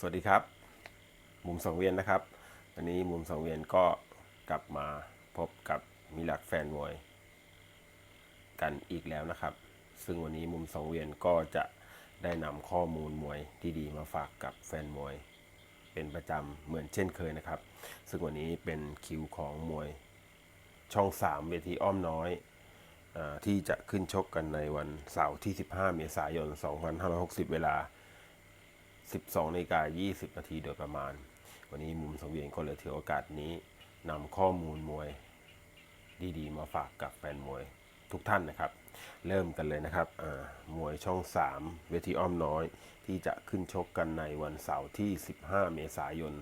สวัสดีครับ มุมสังเวียนนะครับ วันนี้มุมสังเวียนก็กลับมาพบกับมิลักแฟนมวย กันอีกแล้วนะครับ ซึ่งวันนี้มุมสังเวียนก็จะได้นำข้อมูลมวยดีๆมาฝากกับแฟนมวย เป็นประจำเหมือนเช่นเคยนะครับ ซึ่งวันนี้เป็นคิวของมวยช่อง 3 เวทีอ้อมน้อยอที่จะขึ้นชกกันในวันเสาร์ที่ 15 เมษายน 2560 เวลา 12นาฬิกา20 นาทีโดยประมาณ วันนี้มุมสังเวียนก็เลยถือโอกาสนี้นำข้อมูลมวยดีๆ มาฝากกับแฟนมวยทุกท่านนะครับ เริ่มกันเลยนะครับมวยช่อง 3 เวทีอ้อมน้อย ที่จะขึ้นชกกันในวันเสาร์ที่ 15 เมษายน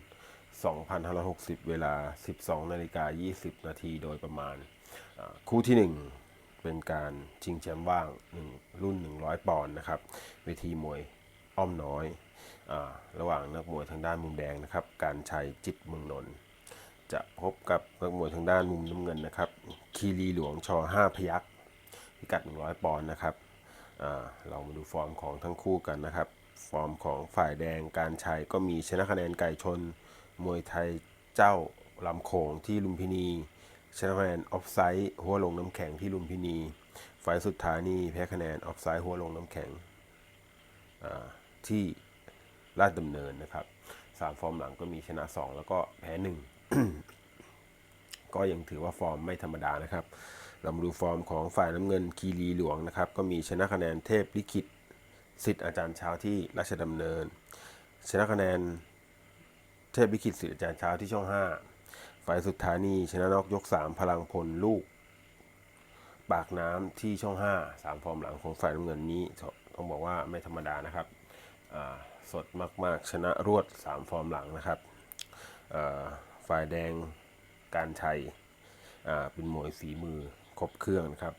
2560 เวลา 12นาฬิกา20 นาทีโดยประมาณ คู่ที่ 1 เป็นการชิงแชมป์ว่างหนึ่งรุ่น 100 ปอนด์นะครับ เวทีมวยอ้อมน้อย ระหว่างนักมวยทางด้านมุมแดงนะครับ การชัยจิตเมืองนนท์จะพบกับนักมวยทางด้านมุมน้ำเงินนะครับ คีรีหลวงชอ5พยักพิกัด 100 ปอนด์นะครับเรามาดูฟอร์มของทั้งคู่กันนะครับ ฟอร์มของฝ่ายแดงการชัยก็มีชนะคะแนนไก่ชน มวยไทยเจ้าลำโขงที่ลุมพินีชนะคะแนนออฟไซด์หัวลงน้ำแข็งที่ลุมพินีไฟล์สุดท้ายนี่แพ้คะแนนออฟไซด์หัวลงน้ำแข็งที่ ราชดำเนินนะครับสามฟอร์มหลังก็มีชนะ 2 แล้วก็แพ้หนึ่งก็ยังถือว่าฟอร์มไม่ธรรมดานะครับ เรามาดูฟอร์มของฝ่ายน้ำเงินคีรีหลวงนะครับ ก็มีชนะคะแนนเทพลิขิตสิทธิ์อาจารย์เช้าที่ราชดำเนิน ชนะคะแนนเทพลิขิตสิทธิ์อาจารย์เช้าที่ช่อง 5 ฝ่ายสุดท้ายนี่ชนะนอกยก 3 พลังพลลูก ปากน้ำที่ช่อง 5 3 ฟอร์มหลังของฝ่ายน้ำเงินนี้ต้องบอกว่าไม่ธรรมดานะครับอ่า สดมากๆ ชนะรวด 3 ฟอร์มหลังนะครับฝ่ายแดงการชัยเป็นมวยฝีมือครบเครื่องนะครับ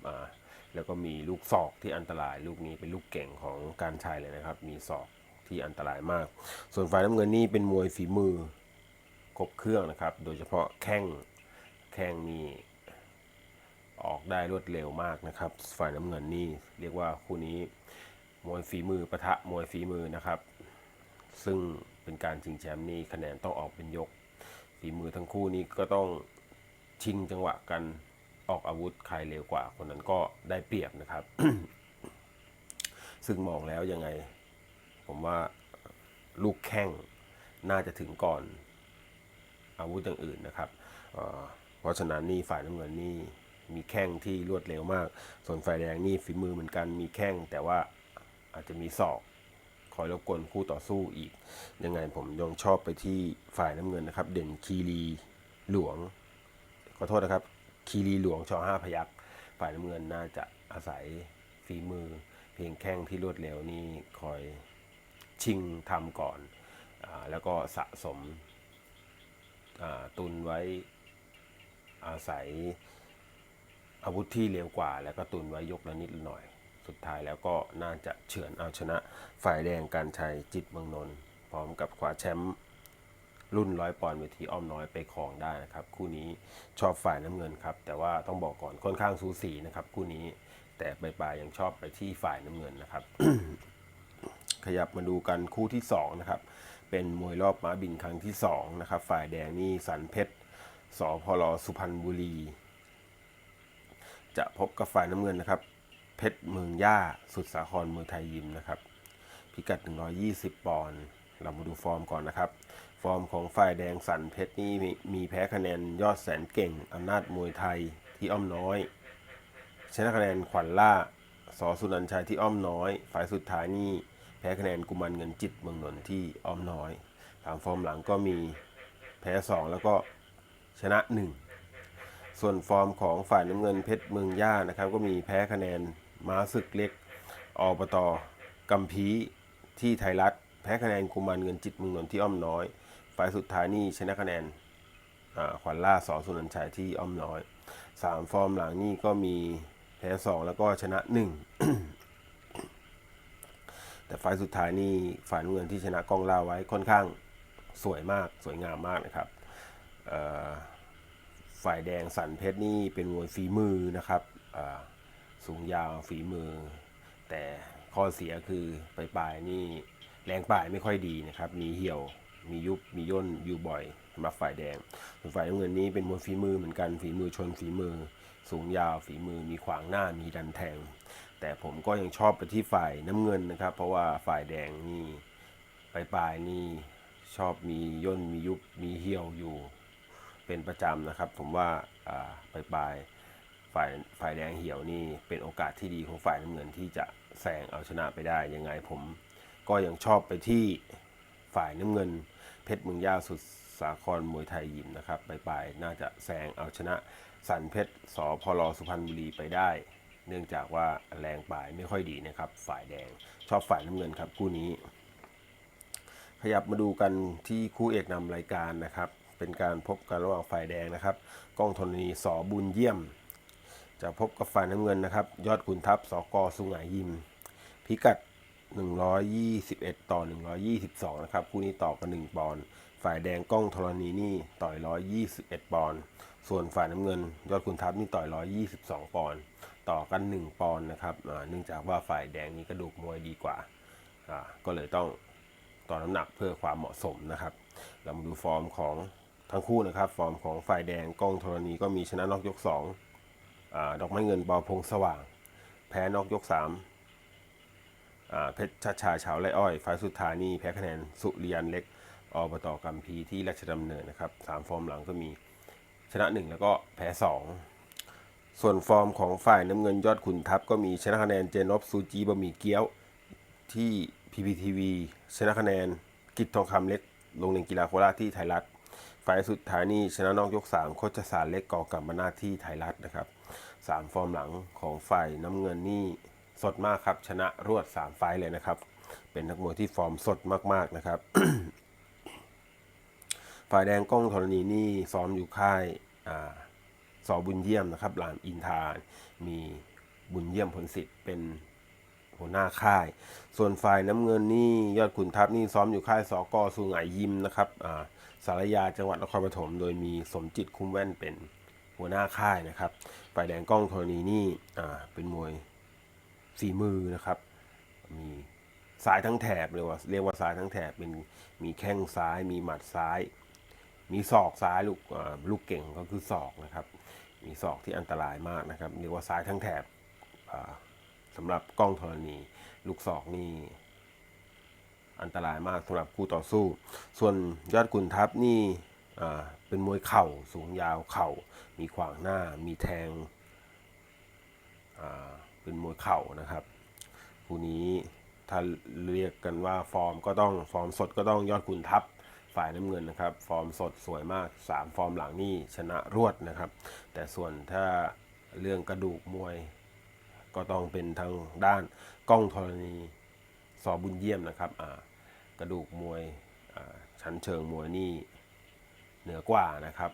แล้วก็มีลูกศอกที่อันตราย ลูกนี้เป็นลูกเก่งของการชัยเลยนะครับ มีศอกที่อันตรายมาก ส่วนฝ่ายน้ำเงินนี่เป็นมวยฝีมือครบเครื่องนะครับ โดยเฉพาะแข้งแข้งนี่ออกได้รวดเร็วมากนะครับ ฝ่ายน้ำเงินนี่เรียกว่าคู่นี้มวยฝีมือปะทะมวยฝีมือนะครับ ซึ่งเป็นการชิงแชมป์นี่คะแนนต้องออกเป็นยกฝีมือทั้งคู่นี้ก็ต้องชิงจังหวะกันออกอาวุธใครเร็วกว่า คนนั้นก็ได้เปรียบนะครับ ซึ่งมองแล้วยังไง ผมว่าลูกแข้งน่าจะถึงก่อนอาวุธอย่างอื่นนะครับเเพราะฉะนั้นนี่ฝ่ายน้ำเงินนี่มีแข้งที่รวดเร็วมาก ส่วนฝ่ายแดงนี่ฝีมือเหมือนกันมีแข้งแต่ว่าอาจจะมีศอก คอยรบกวนคู่ต่อสู้อีก ยังไงผมยังชอบไปที่ฝ่ายน้ำเงินนะครับ เด่นคีรีหลวง ขอโทษนะครับ คีรีหลวงชอห้าพยักฝ่ายน้ำเงินน่าจะอาศัยฝีมือ เพียงแข้งที่รวดเร็วนี่คอยชิงทำก่อนอแล้วก็สะสมตุนไว้อาศัยอาวุธที่เร็วกว่า แล้วก็ตุนไว้ยกละนิดละหน่อย สุดท้ายแล้วก็น่าจะเฉือนเอาชนะฝ่ายแดงการชัยจิตเมืองนนท์พร้อมกับคว้าแชมป์รุ่นร้อยปอนด์เวทีอ้อมน้อยไปครองได้นะครับ คู่นี้ชอบฝ่ายน้ำเงินครับ แต่ว่าต้องบอกก่อนค่อนข้างสูสีนะครับ คู่นี้แต่ปลายๆยังชอบไปที่ฝ่ายน้ำเงินนะครับ ขยับมาดูกันคู่ที่2นะครับเป็นมวยรอบม้าบินครั้งที่2นะครับฝ่ายแดงนี่สันเพชรสพลสุพรรณบุรี จะพบกับฝ่ายน้ำเงินนะครับ เพชรเมืองย่า สุดสาครมวยไทยยิมนะครับ พิกัด 120 ปอนด์เรามาดูฟอร์มก่อนนะครับ ฟอร์มของฝ่ายแดงสันเพชรนี่มีแพ้คะแนนยอดแสนเก่งอำนาจมวยไทยที่อ้อมน้อยชนะคะแนนขวัญล่าสอสุนันชัยที่อ้อมน้อย ฝ่ายสุดท้ายนี่แพ้คะแนนกุมันเงินจิตเมืองนนท์ที่อ้อมน้อยสามฟอร์มหลังก็มีแพ้สองแล้วก็ชนะหนึ่งส่วนฟอร์มของฝ่ายน้ำเงินเพชรเมืองย่านะครับ ก็มีแพ้คะแนน ม้าศึกเล็กอบตกัมพีที่ไทยรัฐ แพ้คะแนนกุมันเงินจิตมืองนนที่อ้อมน้อยฝ่ายสุดท้ายนี่ชนะคะแนนขวัญล่าสอสุนันชัยที่อ้อมน้อยสามฟอร์มหลังนี่ก็มีแพ้สองแล้วก็ชนะหนึ่งแต่ไฟล์สุดท้ายนี่ฝ่ายน้ำเงินที่ชนะกองล่าไว้ค่อนข้างสวยมากสวยงามมากนะครับฝ่ายแดงสันเพชรนี่เป็นมวยฝีมือนะครับ สูงยาวฝีมือ แต่ข้อเสียคือปลายๆนี่แรงป่ายไม่ค่อยดีนะครับ มีเหี่ยวมียุบมีย่นอยู่บ่อยสำหรับฝ่ายแดงส่วนฝ่ายน้ำเงินนี้เป็นมวยฝีมือเหมือนกันฝีมือชนฝีมือ สูงยาวฝีมือมีขวางหน้ามีดันแทง แต่ผมก็ยังชอบไปที่ฝ่ายน้ำเงินนะครับ เพราะว่าฝ่ายแดงนี่ปลายปลายนี่ชอบมีย่นมียุบมีเหี่ยวอยู่ เป็นประจำนะครับ ผมว่าอ่าปลายปลาย ฝ่ายฝ่ายแดงเหี่ยวนี่เป็นโอกาสที่ดีของฝ่ายน้ำเงินที่จะแซงเอาชนะไปได้ยังไงผม ก็ยังชอบไปที่ฝ่ายน้ำเงิน เพชรเมืองย่าสุดสาครมวยไทยยิมนะครับปลายปๆน่าจะแซงเอาชนะสันเพชรสพลสุพรรณบุรีไปได้ เนื่องจากว่าแรงปลายไม่ค่อยดีนะครับ ฝ่ายแดงชอบฝ่ายน้ำเงินครับคู่นี้ ขยับมาดูกันที่คู่เอกนำรายการนะครับ เป็นการพบกันระหว่างฝ่ายแดงนะครับ ก้องธรณีสอบุญเยี่ยม จะพบกับฝ่ายน้ำเงินนะครับ ยอดขุนทัพสกสุงหายิม พิกัด 121 ต่อ 122 นะครับ คู่นี้ต่อกัน 1 ปอนด์ฝ่ายแดงกล้องธรณีนี่ต่อย 121 ปอนด์ส่วนฝ่ายน้ำเงิน ยอดขุนทัพนี่ต่อย 122 ปอนด์ต่อกัน 1 ปอนด์นะครับเนื่องจากว่าฝ่ายแดงนี่กระดูกมวยดีกว่า ก็เลยต้องต่อน้ำหนักเพื่อความเหมาะสมนะครับ เรามาดูฟอร์มของทั้งคู่นะครับ ฟอร์มของฝ่ายแดงกล้องธรณีก็มีชนะนอกยก2อ่า ดอกไม้เงินบอพงสว่าง แพ้นอกยก3อ่าเพชรชาชาชาวไรอ้อยฝ่ายสุดท้ายนี่แพ้คะแนนสุริยันเล็กอบตกัมพีที่ราชดำเนินนะครับสามฟอร์มหลังก็มีชนะ 1 แล้วก็แพ้ 2 ส่วนฟอร์มของฝ่ายน้ำเงินยอดขุนทัพก็มีชนะคะแนนเจนอบซูจีบะหมี่เกี๊ยวที่ PPTV ชนะคะแนนกิจทองคำเล็กโรงเรียนกีฬาโคราชที่ไทยรัฐ ฝ่ายสุดท้ายนี่ชนะนอกยก 3 โคชสารเล็กกอกลับมานาที่ไทยรัฐนะครับ สามฟอร์มหลังของฝ่ายน้ำเงินนี่สดมากครับ ชนะรวด 3 ไฟเลยนะครับ เป็นนักมวยที่ฟอร์มสดมาก ๆ นะครับ ฝ่ายแดงกล้องธรณีนี่ซ้อมอยู่ค่ายอ่าสอบุญเยี่ยมนะครับรามอินทรามีบุญเยี่ยมผลสิทธิ์เป็นหัวหน้าค่าย ส่วนฝ่ายน้ำเงินนี่ยอดขุนทัพนี่ซ้อมอยู่ค่ายสอกสุงไหยิมนะครับอ่าสารยาจังหวัดนครปฐม โดยมีสมจิตคุ้มแว่นเป็นหัวหน้าค่ายนะครับ ฝ่ายแดงกล้องธรณีนี่อ่าเป็นมวยฝีมือนะครับ มีซ้ายทั้งแถบเรียกว่าเรียกว่าซ้ายทั้งแถบเป็นมีแข้งซ้ายมีหมัดซ้าย มีศอกซ้ายลูกลูกเก่งก็คือศอกนะครับ มีศอกที่อันตรายมากนะครับเรียกว่าซ้ายทั้งแถบอ่าสำหรับกล้องธรณี ลูกศอกนี่อันตรายมากสำหรับคู่ต่อสู้ ส่วนยอดกุนทัพนี่ เป็นมวยเข่าสูงยาวเข่า มีขวางหน้า มีแทง เป็นมวยเข่านะครับ คู่นี้ถ้าเรียกกันว่าฟอร์มก็ต้องฟอร์มสดก็ต้องยอดกุนทัพฝ่ายน้ำเงินนะครับ ฟอร์มสดสวยมาก 3 ฟอร์มหลังนี่ชนะรวดนะครับ แต่ส่วนถ้าเรื่องกระดูกมวย ก็ต้องเป็นทางด้านกล้องธรณีสอบุญเยี่ยมนะครับกระดูกมวยชั้นเชิงมวยนี่ เหนือกว่านะครับ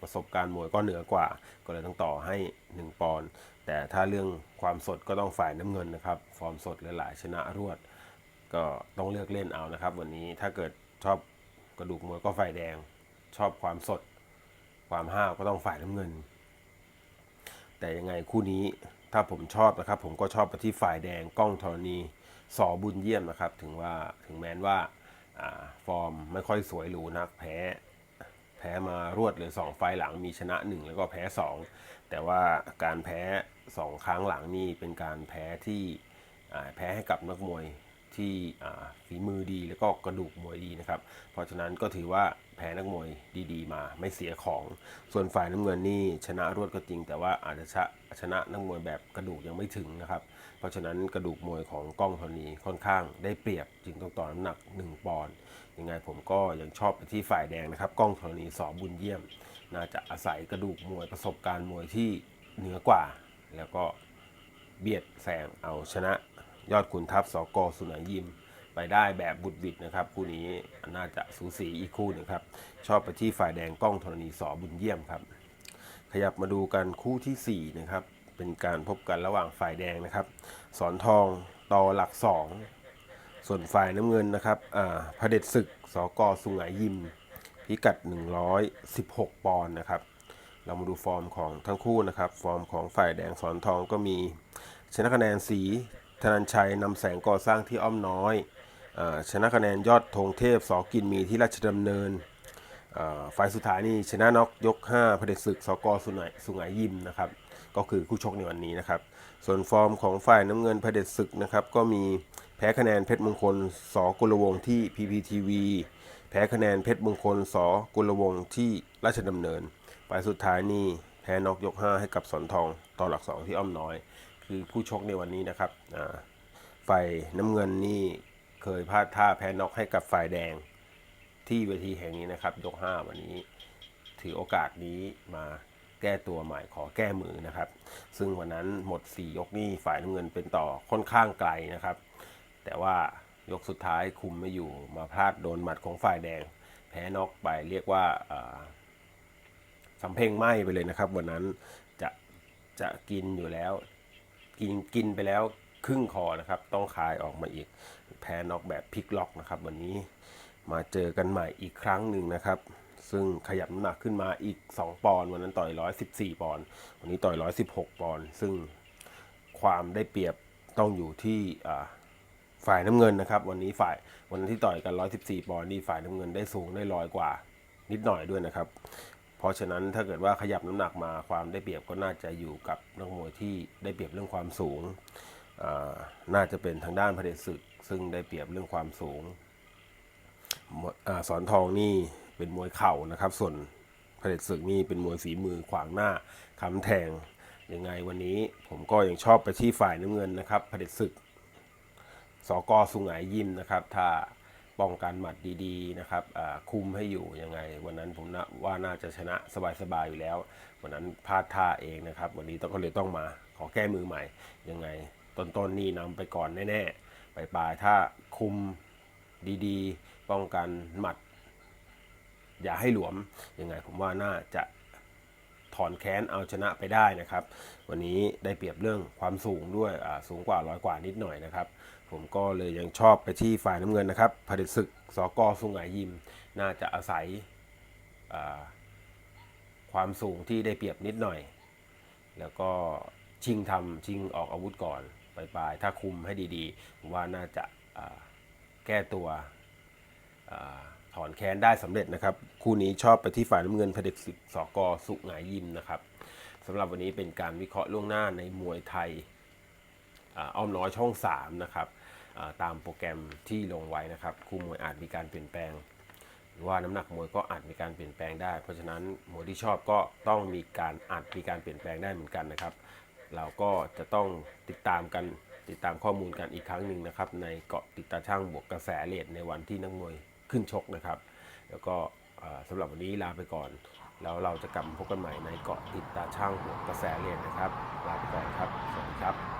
ประสบการณ์มวยก็เหนือกว่า ก็เลยต้องต่อให้ 1 ปอนด์แต่ถ้าเรื่องความสดก็ต้องฝ่ายน้ำเงินนะครับ ฟอร์มสดหลายๆชนะรวด ก็ต้องเลือกเล่นเอานะครับ วันนี้ถ้าเกิดชอบกระดูกมวยก็ฝ่ายแดง ชอบความสด ความห้าวก็ต้องฝ่ายน้ำเงิน แต่ยังไงคู่นี้ถ้าผมชอบนะครับ ผมก็ชอบไปที่ฝ่ายแดงกล้องธรณีสอบุญเยี่ยมนะครับ ถึงว่าถึงแม้นว่าฟอร์มไม่ค่อยสวยหรูนักแพ้ พ้มารวดเลย2ไฟล์หลังมีชนะ 1 แล้วก็แพ้ 2 แต่ว่าการแพ้ 2 ครั้งหลังนี่เป็นการแพ้ที่แพ้ให้กับนักมวยที่ฝีมือดีแล้วก็กระดูกมวยดีนะครับ เพราะฉะนั้นก็ถือว่า แพ้นักมวยดีๆ มาไม่เสียของ ส่วนฝ่ายน้ำเงินนี่ชนะรวดก็จริง แต่ว่าอาจจะชะชนะนักมวยแบบกระดูกยังไม่ถึงนะครับ เพราะฉะนั้นกระดูกมวยของกล้องธรณีค่อนข้างได้เปรียบจึงต้องต่อน้ำหนัก 1 ปอนด์ยังไงผมก็ยังชอบไปที่ฝ่ายแดงนะครับกล้องธรณีสอบุญเยี่ยม น่าจะอาศัยกระดูกมวยประสบการณ์มวยที่เหนือกว่า แล้วก็เบียดแซงเอาชนะ ยอดขุนทัพสกสุนัยยิม ไปได้แบบบุดบิดนะครับ คู่นี้น่าจะสูสีอีกคู่หนึงครับ ชอบไปที่ฝ่ายแดงกล้องธรณีสอบุญเยี่ยมครับ ขยับมาดูกันคู่ทีสี่4นะครับเป็นการพบกันระหว่างฝ่ายแดงนะครับ สอนทองต่อหลัก 2 ส่วนฝ่ายน้ำเงินนะครับอ่าพระเด็จศึกสกสุไหยิม พิกัด 116 ปอนด์นะครับ เรามาดูฟอร์มของทั้งคู่นะครับ ฟอร์มของฝ่ายแดงสอนทองก็มี ชนะคะแนนสีธนันชัยนำแสงก่อสร้างที่อ้อมน้อย ชนะคะแนนยอดธงเทพสอกินมีที่ราชดำเนินเอ่อฝ่ายสุดท้ายนี่ชนะน็อกยก5เผด็จศึกสกสุไหงสุไหงยิมนะครับก็คือคู่ชกในวันนี้นะครับ ส่วนฟอร์มของฝ่ายน้ำเงินเผด็จศึกนะครับก็มีแพ้คะแนนเพชรมงคลสกุลวงที่ PPTV แพ้คะแนนเพชรมงคลสกุลวงที่ราชดำเนินฝ่ายสุดท้ายนี่แพ้น็อกยก 5 ให้กับสอนทองต่อหลัก 2 ที่อ้อมน้อย คือผู้ชกในวันนี้นะครับฝ่ายน้ำเงินนี่ เคยพลาดท่าแพ้น็อกให้กับฝ่ายแดง ที่เวทีแห่งนี้นะครับ ยก 5 วันนี้ ถือโอกาสนี้มาแก้ตัวใหม่ขอแก้มือนะครับ ซึ่งวันนั้นหมด 4 ยกนี่ฝ่ายน้ำเงินเป็นต่อค่อนข้างไกลนะครับ แต่ว่ายกสุดท้ายคุมไม่อยู่มาพลาดโดนหมัดของฝ่ายแดง แพ้น็อกไปเรียกว่าอ่าสำเพ็งไหมไปเลยนะครับ วันนั้นจะจะกินอยู่แล้ว กินกินไปแล้ว ครึ่งคอนะครับ ต้องคายออกมาอีก แพ้น็อกแบบพลิกล็อกนะครับ วันนี้มาเจอกันใหม่อีกครั้งหนึ่งนะครับ ซึ่งขยับน้ำหนักขึ้นมาอีก 2 ปอนด์วันนั้นต่อย 114 ปอนด์วันนี้ต่อย 116 ปอนด์ซึ่งความได้เปรียบต้องอยู่ที่ฝ่ายน้ำเงินนะครับ วันนี้ฝ่ายวันนั้นที่ต่อยกัน 114 ปอนด์นี่ฝ่ายน้ำเงินได้สูงได้ลอยกว่า นิดหน่อยด้วยนะครับ เพราะฉะนั้นถ้าเกิดว่าขยับน้ำหนักมาความได้เปรียบก็น่าจะอยู่กับนักมวยที่ได้เปรียบเรื่องความสูง น่าจะเป็นทางด้านพระเดชศึก ซึ่งได้เปรียบเรื่องความสูงอสอนทองนี่เป็นมวยเข่านะครับ ส่วนพระเดชศึกนี่เป็นมวยฝีมือขวางหน้าค้ำแทงยังไงวันนี้ผมก็ยังชอบไปที่ฝ่ายน้ำเงินนะครับพระเดชศึกสกสุไหงยิมนะครับ ถ้าป้องกันหมัดดีๆนะครับคุมให้อยู่ยังไง วันนั้นผมนะว่าน่าจะชนะสบายๆอยู่แล้ว วันนั้นพลาดท่าเองนะครับ วันนี้ต้องก็เลยต้องมาขอแก้มือใหม่ยังไง ต้นๆนี่นำไปก่อนแน่ๆปลายๆถ้าคุมดีๆ ป้องกันหมัด อย่าให้หลวมยังไงผมว่าน่าจะถอนแค้นเอาชนะไปได้นะครับ วันนี้ได้เปรียบเรื่องความสูงด้วยสูงกว่าร้อยกว่านิดหน่อยนะครับ ผมก็เลยยังชอบไปที่ฝ่ายน้ำเงินนะครับผลิตศึกสกสุไหงยิม น่าจะอาศัยความสูงที่ได้เปรียบนิดหน่อย แล้วก็ชิงทำชิงออกอาวุธก่อน ปลายๆ ถ้าคุมให้ดีๆผมว่าน่าจะแก้ตัวอถอนแค้นได้สำเร็จนะครับ คู่นี้ชอบไปที่ฝ่ายน้ำเงินพเด็จศึกสกสุงายยิมนะครับสำหรับวันนี้เป็นการวิเคราะห์ล่วงหน้าในมวยไทยอ้อมน้อยช่อง 3 นะครับตามโปรแกรมที่ลงไว้นะครับ คู่มวยอาจมีการเปลี่ยนแปลง หรือว่าน้ำหนักมวยก็อาจมีการเปลี่ยนแปลงได้ เพราะฉะนั้นมวยที่ชอบก็ต้องมีการอาจมีการเปลี่ยนแปลงได้เหมือนกันนะครับ เราก็จะต้องติดตามกันติดตามข้อมูลกันอีกครั้งหนึ่งนะครับ ในเกาะติดตาช่างบวกกระแสเลดในวันที่นักมวยขึ้นชกนะครับ แล้วก็สำหรับวันนี้ลาไปก่อน แล้วเราจะกลับพบกันใหม่ในเกาะติดตาช่างบวกกระแสเลดนะครับ ลาไปก่อนครับ สวัสดีครับ